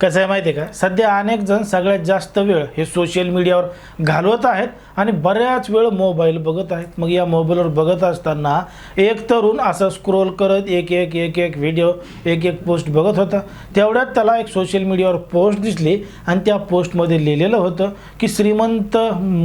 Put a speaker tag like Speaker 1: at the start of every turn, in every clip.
Speaker 1: कसं आहे माहिती आहे का? सध्या अनेक जण सगळ्यात जास्त वेळ हे सोशल मीडियावर घालवत आहेत आणि बऱ्याच वेळ मोबाईल बघत आहेत. मग या मोबाईलवर बघत असताना एक तरुण असं स्क्रोल करत एक एक एक एक व्हिडिओ एक एक पोस्ट बघत होता. तेवढ्यात त्याला एक सोशल मीडियावर पोस्ट दिसली आणि त्या पोस्टमध्ये लिहिलेलं होतं की श्रीमंत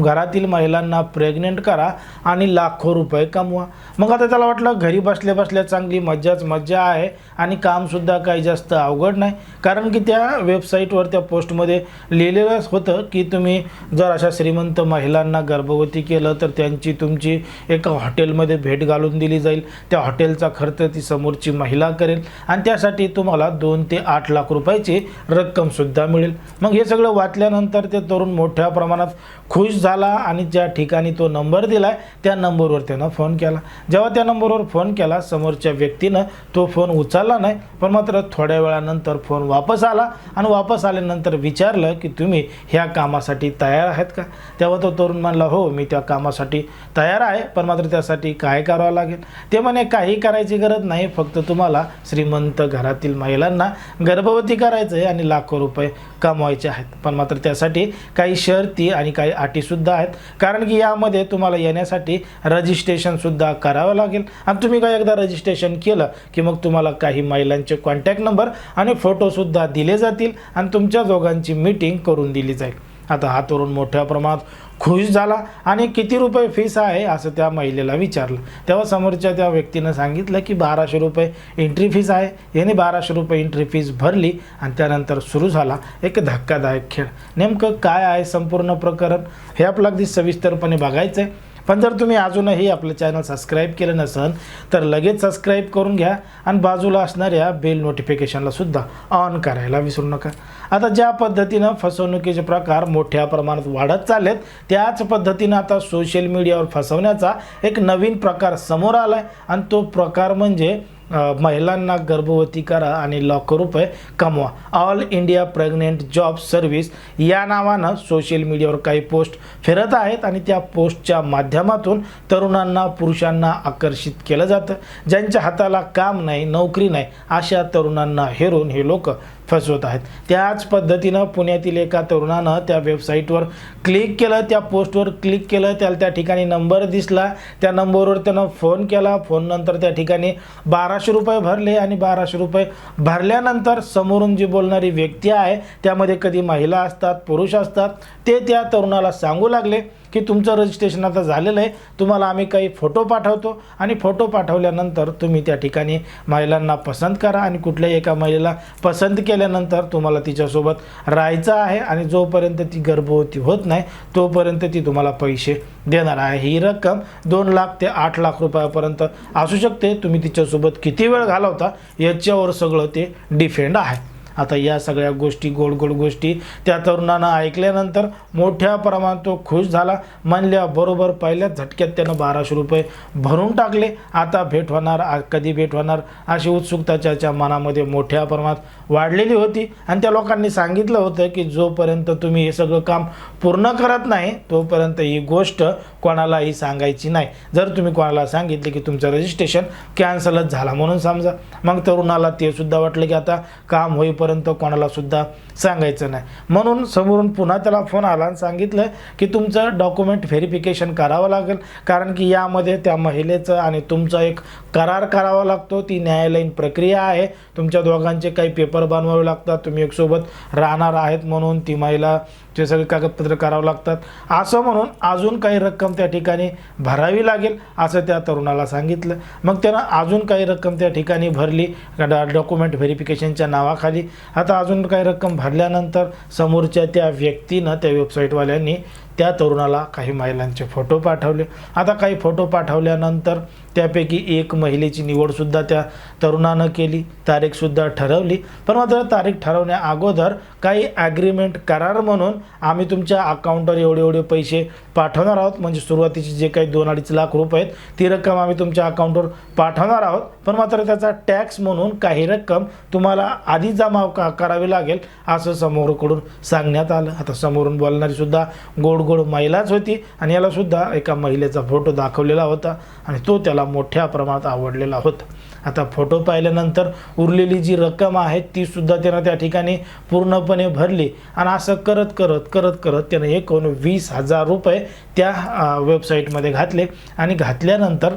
Speaker 1: घरातील महिलांना प्रेग्नेंट करा आणि लाखो रुपये कमवा. मग आता त्याला वाटलं घरी बसल्या बसल्या चांगली मज्जाच मज्जा आहे आणि कामसुद्धा काही जास्त अवघड नाही. कारण की त्या वेबसाईटवर त्या पोस्टमध्ये लिहिलेलंच होतं की तुम्ही जर अशा श्रीमंत महिलांना गर्भवती केलं तर त्यांची तुमची एका हॉटेलमध्ये भेट घालून दिली जाईल. त्या हॉटेलचा खर्च ती समोरची महिला करेल आणि त्यासाठी तुम्हाला दोन ते आठ लाख रुपयाची रक्कमसुद्धा मिळेल. मग हे सगळं वाचल्यानंतर ते तरुण मोठ्या प्रमाणात खुश झाला आणि ज्या ठिकाणी तो नंबर दिला आहे त्या नंबरवर त्यानं फोन केला. जेव्हा त्या नंबरवर फोन केला समोरच्या व्यक्तीनं तो फोन उचलला नाही पण मात्र थोड्या वेळानंतर फोन वापस आला आणि वापस आल्यानंतर विचारलं की तुम्ही ह्या कामासाठी तयार आहेत का? तेव्हा तो तरुण म्हणला हो मी त्या कामासाठी तयार आहे पण मात्र त्यासाठी काय करावं लागेल? ते म्हणे काही करायची गरज नाही फक्त तुम्हाला श्रीमंत घरातील महिलांना गर्भवती करायचं आहे आणि लाखो रुपये कमवायचे आहेत. पण मात्र त्यासाठी काही शर्ती आणि काही अटीसुद्धा आहेत. कारण की यामध्ये तुम्हाला येण्यासाठी रजिस्ट्रेशनसुद्धा करावं लागेल. आणि तुम्ही काय एकदा रजिस्ट्रेशन केलं की मग तुम्हाला काही महिलांचे कॉन्टॅक्ट नंबर आणि फोटोसुद्धा दिले जातील. आणि तुमच्या दोघांची मीटिंग करून दिली जाईल. आता हा तरुण मोठ्या प्रमाणात खुश झाला आणि किती रुपये फीस आहे असं त्या महिलेला विचारलं. तेव्हा समोरच्या त्या व्यक्तीनं सांगितलं की बाराशे रुपये एंट्री फीस आहे. याने बाराशे रुपये एंट्री फीस भरली आणि त्यानंतर सुरू झाला एक धक्कादायक खेळ. नेमकं काय आहे संपूर्ण प्रकरण हे आपलं अगदी सविस्तरपणे बघायचं आहे पण जर तुम्ही अजूनही आपलं चॅनल सबस्क्राईब केलं नसेल तर लगेच सबस्क्राईब करून घ्या आणि बाजूला असणाऱ्या बेल नोटिफिकेशनला सुद्धा ऑन करायला विसरू नका. आता ज्या पद्धतीनं फसवणुकीचे प्रकार मोठ्या प्रमाणात वाढत चाललेत त्याच पद्धतीनं आता सोशल मीडियावर फसवण्याचा एक नवीन प्रकार समोर आला आहे आणि तो प्रकार म्हणजे महिलांना गर्भवती करा आणि लाखो रुपये कमवा. All India pregnant job service या नावानं सोशल मीडियावर काही पोस्ट फिरत आहेत आणि त्या पोस्टच्या माध्यमातून तरुणांना पुरुषांना आकर्षित केलं जातं. ज्यांच्या हाताला काम नाही नोकरी नाही अशा तरुणांना हेरून हे लोक फसवत आहेत. त्याच पद्धतीनं पुण्यातील एका तरुणानं त्या वेबसाईटवर क्लिक केलं त्या पोस्टवर क्लिक केलं त्याला त्या ठिकाणी नंबर दिसला. त्या नंबरवर त्यानं फोन केला. फोननंतर त्या ठिकाणी बाराशे रुपये भरले आणि बाराशे रुपये भरल्यानंतर समोरून जी बोलणारी व्यक्ती आहे त्यामध्ये कधी महिला असतात पुरुष असतात ते त्या तरुणाला सांगू लागले. की तुमचं रजिस्ट्रेशन आता झालेलं आहे. तुम्हाला आम्ही काही फोटो पाठवतो आणि फोटो पाठवल्यानंतर तुम्ही त्या ठिकाणी महिलांना पसंत करा आणि कुठल्याही एका महिलेला पसंत केल्यानंतर तुम्हाला तिच्यासोबत राहायचं आहे आणि जोपर्यंत ती गर्भवती होत नाही तोपर्यंत ती तुम्हाला पैसे देणार आहे. ही रक्कम दोन लाख ते आठ लाख रुपयापर्यंत असू शकते. तुम्ही तिच्यासोबत किती वेळ घालवता याच्यावर सगळं ते डिफेंड आहे. आता या सगळ्या गोष्टी गोड गोड गोष्टी त्या तरुणानं ऐकल्यानंतर मोठ्या प्रमाणात तो खुश झाला. म्हणल्याबरोबर पहिल्याच झटक्यात त्यानं बाराशे रुपये भरून टाकले. आता भेट होणार कधी भेट होणार? अशी उत्सुकता त्याच्या मनामध्ये मोठ्या प्रमाणात वाढलेली होती. आणि त्या लोकांनी सांगितलं होतं की जोपर्यंत तुम्ही हे सगळं काम पूर्ण करत नाही तोपर्यंत ही गोष्ट कोणालाही सांगायची नाही. जर तुम्ही कोणाला सांगितले की तुमचं रजिस्ट्रेशन कॅन्सलच झाला म्हणून समजा. मग तरुणाला ते सुद्धा वाटलं की आता काम होईपर्यंत कोणाला सुद्धा सांगायचं नाही. म्हणून समोरून पुन्हा त्याला फोन आला आणि सांगितलं की तुमचं डॉक्युमेंट व्हेरिफिकेशन करावं लागेल. कारण की यामध्ये त्या महिलेचं आणि तुमचा एक करार करावा लागतो. ती न्यायालयीन प्रक्रिया आहे. तुमच्या दोघांचे काही पेपर बनवावे लागतात. तुम्ही एकसोबत राहणार आहेत म्हणून ती महिला ते सगळे कागदपत्र करावं लागतात. असं म्हणून अजून काही रक्कम त्या ठिकाणी भरावी लागेल असं त्या तरुणाला सांगितलं. मग त्यानं अजून काही रक्कम त्या ठिकाणी भरली डॉक्युमेंट व्हेरिफिकेशनच्या नावाखाली. आता अजून काही रक्कम भरल्यानंतर समोरच्या त्या व्यक्तीनं त्या वेबसाईटवाल्यांनी त्या तरुणाला काही महिलांचे फोटो पाठवले. आता काही फोटो पाठवल्यानंतर त्यापैकी एक महिलेची निवडसुद्धा त्या तरुणानं केली तारीखसुद्धा ठरवली. पण मात्र तारीख ठरवण्या अगोदर काही ॲग्रीमेंट करार म्हणून आम्ही तुमच्या अकाउंटवर एवढे एवढे पैसे पाठवणार आहोत. म्हणजे सुरुवातीचे जे काही दोन अडीच लाख रुपये आहेत ती रक्कम आम्ही तुमच्या अकाउंटवर पाठवणार आहोत. पण मात्र त्याचा टॅक्स म्हणून काही रक्कम तुम्हाला आधी जमा का करावी लागेल असं समोरकडून सांगण्यात आलं. आता समोरून बोलणारीसुद्धा गोड गोड महिलाच होती आणि यालासुद्धा एका महिलेचा फोटो दाखवलेला होता आणि तो त्याला मोठ्या प्रमाणात आवडलेला होता. आता फोटो पाहिल्यानंतर उरलेली जी रक्कम आहे तीसुद्धा त्यानं त्या ठिकाणी पूर्णपणे भरली आणि असं करत करत करत करत त्यानं एकूण वीस हजार रुपये त्या वेबसाईटमध्ये घातले. आणि घातल्यानंतर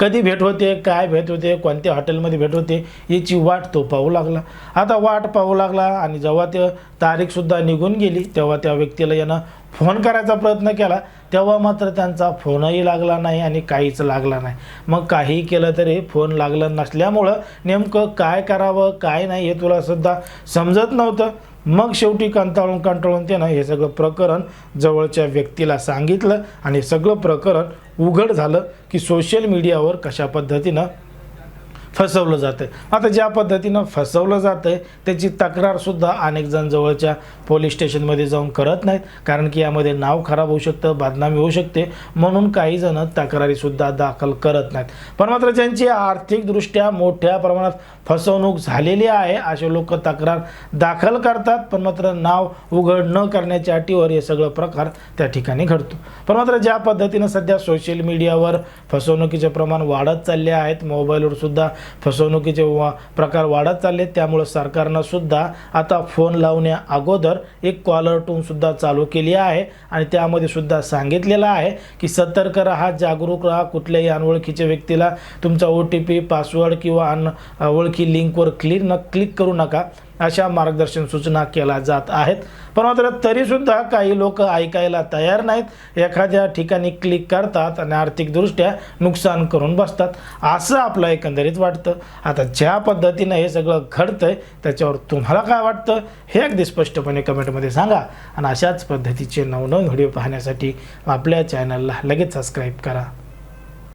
Speaker 1: कधी भेट होते काय भेट होते कोणत्या हॉटेलमध्ये भेट होते याची वाट तो पाहू लागला. आता वाट पाहू लागला आणि जेव्हा ते तारीखसुद्धा निघून गेली तेव्हा त्या व्यक्तीला यानं फोन करायचा प्रयत्न केला. तेव्हा मात्र त्यांचा फोनही लागला नाही आणि काहीच लागला नाही. मग काही केलं तरी फोन लागलं नसल्यामुळं नेमकं काय करावं काय नाही हे तुलासुद्धा समजत नव्हतं. मग शेवटी कंटाळून कंटाळून त्यानं हे सगळं प्रकरण जवळच्या व्यक्तीला सांगितलं आणि सगळं प्रकरण उघड झालं की सोशल मीडियावर कशा पद्धतीनं फसवलं जातं आता ज्या पद्धतीनं फसवलं जातं त्याची तक्रारसुद्धा अनेक जण जवळच्या पोलीस स्टेशनमध्ये जाऊन करत नाहीत. कारण की यामध्ये नाव खराब होऊ शकतं बदनामी होऊ शकते म्हणून काही जण तक्रारीसुद्धा दाखल करत नाहीत. पण मात्र ज्यांची आर्थिकदृष्ट्या मोठ्या प्रमाणात फसवणूक झालेली आहे असे लोक तक्रार दाखल करतात पण मात्र नाव उघड न करण्याच्या अटीवर हे सगळं प्रकार त्या ठिकाणी घडतो. पण मात्र ज्या पद्धतीनं सध्या सोशल मीडियावर फसवणुकीचे प्रमाण वाढत चालले आहेत मोबाईलवर सुद्धा फसवणुकीचे प्रकार वाढत चालले त्यामुळं सरकारनं सुद्धा आता फोन लावण्या अगोदर एक कॉलर टून सुद्धा चालू केली आहे. आणि त्यामध्ये सुद्धा सांगितलेलं आहे की सतर्क राहा जागरूक राहा. कुठल्याही अनोळखीच्या व्यक्तीला तुमचा ओ टी पी पासवर्ड किंवा अन ओळखी लिंकवर क्लिक न क्लिक करू नका. अशा मार्गदर्शन सूचना केल्या जात आहेत. पण मात्र तरीसुद्धा काही लोक ऐकायला तयार नाहीत. एखाद्या ठिकाणी क्लिक करतात आणि आर्थिकदृष्ट्या नुकसान करून बसतात. असं आपलं एकंदरीत वाटतं. आता ज्या पद्धतीनं हे सगळं घडतंय त्याच्यावर तुम्हाला काय वाटतं? हे अगदी स्पष्टपणे कमेंटमध्ये सांगा. आणि अशाच पद्धतीचे नवनवीन व्हिडिओ पाहण्यासाठी आपल्या चॅनलला लगेच सबस्क्राईब करा.